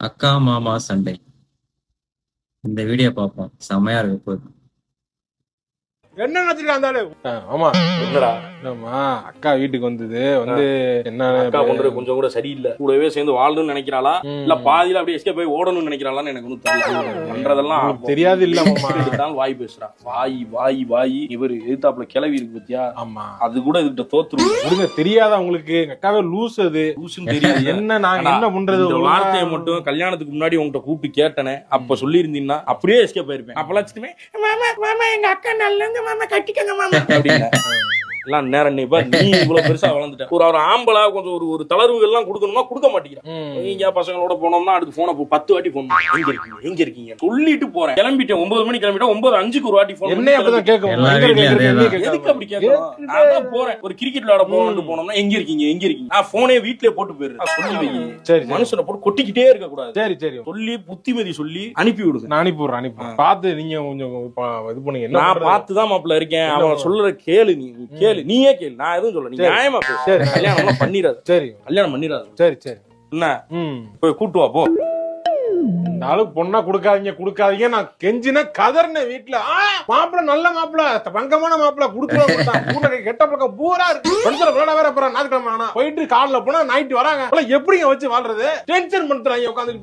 அக்கா மாமா சண்டை. இந்த வீடியோ பார்ப்போம். செம்மையா இருக்கு. போகுது என்ன நினைச்சிருக்கா அந்த ஆளு? ஆ, ஆமா. என்னடா? ஆமா அக்கா வீட்டுக்கு வந்தது. வந்து என்ன அக்கா பண்றது கொஞ்சம் கூட சரியில்லை. கூடவே சேர்ந்து வாழணும்னு நினைக்கிறாளா. இல்ல பாதியில அப்படியே எஸ்கே போய் ஓடணும்னு நினைக்கிறாளான்னு எனக்கு ஒன்றும் தெரியல. பண்றதெல்லாம் தெரியாது இல்ல வாய் பேசுறா. வாய் வாய் வாய். இவரு எதிர்த்தாப்புல கிளவி இருக்கு பத்தியா? ஆமா. அது கூட இதுகிட்ட தோத்துரும். விடுங்க தெரியாதா உங்களுக்கு? அக்காவே லூஸ் அது. லூசுன்னு தெரியாது. என்ன நாங்க என்ன பண்றது வார்த்தையை மட்டும் கல்யாணத்துக்கு முன்னாடி உங்ககிட்ட கூப்பிட்டு கேட்டனே அப்ப சொல்லியிருந்தீங்கன்னா அப்படியே எஸ்கே போயிருப்பேன் அப்பெல்லாம் வச்சுட்டுமே, மாமா மாமா எங்க அக்கா நல்லங்க மாமா கட்டிக்கங்க மாமா. அப்படின்னு எல்லாம் நேரம் நீ பாரு, நீ இவ்வளவு பெருசா வளர்ந்துட்ட. ஒரு ஒரு ஆம்பளை கொஞ்சம் ஒரு ஒரு தளர்வுகள் எல்லாம் கொடுக்கணுமா கொடுக்க மாட்டேங்கிறான். நீங்க பசங்களோட போனோம்னா அடுத்து போன பத்து வாட்டி போன் எங்க இருக்கீங்க? எங்க இருக்கீங்க? சொல்லிட்டு போறேன். கிளம்பிட்டேன் ஒன்பது மணி கிளம்பிட்டேன் ஒன்பது அஞ்சுக்கு ஒரு வாட்டி போன் கேட்கும். எதுக்கு அப்படி நான் தான் போறேன். ஒரு கிரிக்கெட் விளையாட போகணும்னு போனோம்னா எங்க இருக்கீங்க? எங்க இருக்கீங்க? நான் போனே வீட்லயே போட்டு போயிடுறேன். சரி சரி. மனுஷனை போட்டு கொட்டிக்கிட்டே இருக்க கூடாது சரி சரி. சொல்லி புத்திமதி சொல்லி அனுப்பி விடுங்க. நான் அனுப்பி விடுறேன் அனுப்பி. பார்த்து நீங்க கொஞ்சம் பா- இது பண்ணுங்க. என்ன நான்? பார்த்து தான் மாப்பிள்ள இருக்கேன். அவன்? சொல்ற கேளு நீ. நீ கேளு. நீயே கேளு. நான் எதுவும் சொல்ல நீ. நியாயமா பேசு. கல்யாணம் பண்ணிடாது. சரி. கல்யாணம் பண்ணிடாது. சரி சரி. என்ன? போய் கூட்டு வா போ. இந்த ஆளுக்கு பொண்ணா கொடுக்காதீங்க கொடுக்காதீங்க. நான் கெஞ்சின கதர்ன வீட்டுல மாப்பிள்ள நல்ல மாப்பிள்ள. பங்கமான மாப்பிள்ள குடுக்குறோம் கெட்ட பக்கம் பூரா இருக்கு. ஃப்ரெண்ட்ஸ்ல விளையாட வேற போறேன். ஞாயிற்றுக்கிழமை போயிட்டு காலைல போனா நைட்டு வராங்க. எப்படிங்க வச்சு வாழ்றது? டென்ஷன் பண்றாங்க உட்காந்துக்கிட்டு.